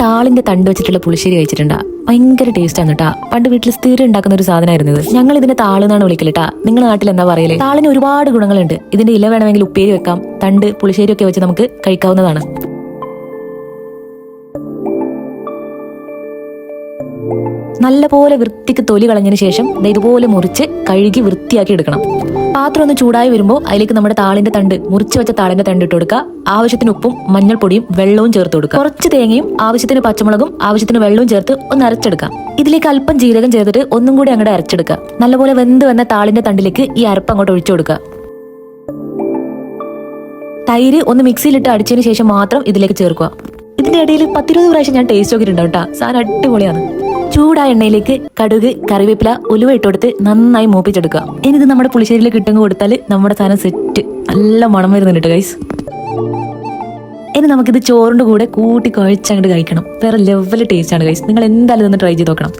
താളിന്റെ തണ്ട് വെച്ചിട്ടുള്ള പുളിശ്ശേരി കഴിച്ചിട്ടുണ്ടാ. ഭയങ്കര ടേസ്റ്റ് ആണ് കേട്ടാ പണ്ട് വീട്ടിൽ സ്ഥിരം ഉണ്ടാക്കുന്ന ഒരു സാധനമായിരുന്നു ഞങ്ങൾ ഇതിനെ താളെന്നാണ് വിളിക്കലട്ടാ നിങ്ങൾ നാട്ടിൽ എന്താ പറയലേ? താളിന് ഒരുപാട് ഗുണങ്ങളുണ്ട്. ഇതിന്റെ ഇല വേണമെങ്കിൽ ഉപ്പേരി വെക്കാം. തണ്ട് പുളിശ്ശേരി ഒക്കെ വെച്ച് നമുക്ക് കഴിക്കാവുന്നതാണ്. നല്ലപോലെ വൃത്തിക്ക് തൊലി കളഞ്ഞതിന് ശേഷം ഇതുപോലെ മുറിച്ച് കഴുകി വൃത്തിയാക്കി എടുക്കണം. പാത്രം ഒന്ന് ചൂടായി വരുമ്പോൾ അതിലേക്ക് നമ്മുടെ താളിന്റെ തണ്ട് മുറിച്ചു വെച്ച താളിന്റെ തണ്ട് ഇട്ട് കൊടുക്കുക. ആവശ്യത്തിന് ഉപ്പും മഞ്ഞൾപ്പൊടിയും വെള്ളവും ചേർത്ത് കൊടുക്കുക. കുറച്ച് തേങ്ങയും ആവശ്യത്തിന് പച്ചമുളകും ആവശ്യത്തിന് വെള്ളവും ചേർത്ത് ഒന്ന് അരച്ചെടുക്കാം ഇതിലേക്ക് അല്പം ജീരകം ചേർത്തിട്ട് ഒന്നും കൂടി അങ്ങോട്ട് അരച്ചെടുക്കുക. നല്ലപോലെ വെന്ത് വന്ന താളിന്റെ തണ്ടിലേക്ക് ഈ അരപ്പ് അങ്ങോട്ട് ഒഴിച്ചു കൊടുക്കുക. തൈര് ഒന്ന് മിക്സിയിലിട്ട് അടിച്ചതിന് ശേഷം മാത്രം ഇതിലേക്ക് ചേർക്കുക. ഇതിന്റെ ഇടയിൽ പത്തിരുപത് പ്രാവശ്യം ഞാൻ ടേസ്റ്റ് നോക്കിയിട്ടുണ്ടാവും കേട്ടോ. സാധനം അടിപൊളിയാണ്. ചൂടായ എണ്ണയിലേക്ക് കടുക് കറിവേപ്പില ഉലുവ ഇട്ടുകൊടുത്ത് നന്നായി മൂപ്പിച്ചെടുക്കുക. ഇനി ഇത് നമ്മുടെ പുളിശ്ശേരിയിൽ കിട്ടും കൊടുത്താൽ നമ്മുടെ സാധനം സെറ്റ് നല്ല മണം വരുന്നുണ്ട് ഗൈസ് ഇനി നമുക്കിത് ചോറിന്റെ കൂടെ കൂട്ടി കുഴച്ചങ്ങോട്ട് കഴിക്കണം. വേറെ ലെവൽ ടേസ്റ്റാണ് ഗൈസ് നിങ്ങൾ എന്തായാലും ഇതൊന്ന് ട്രൈ ചെയ്ത് നോക്കണം.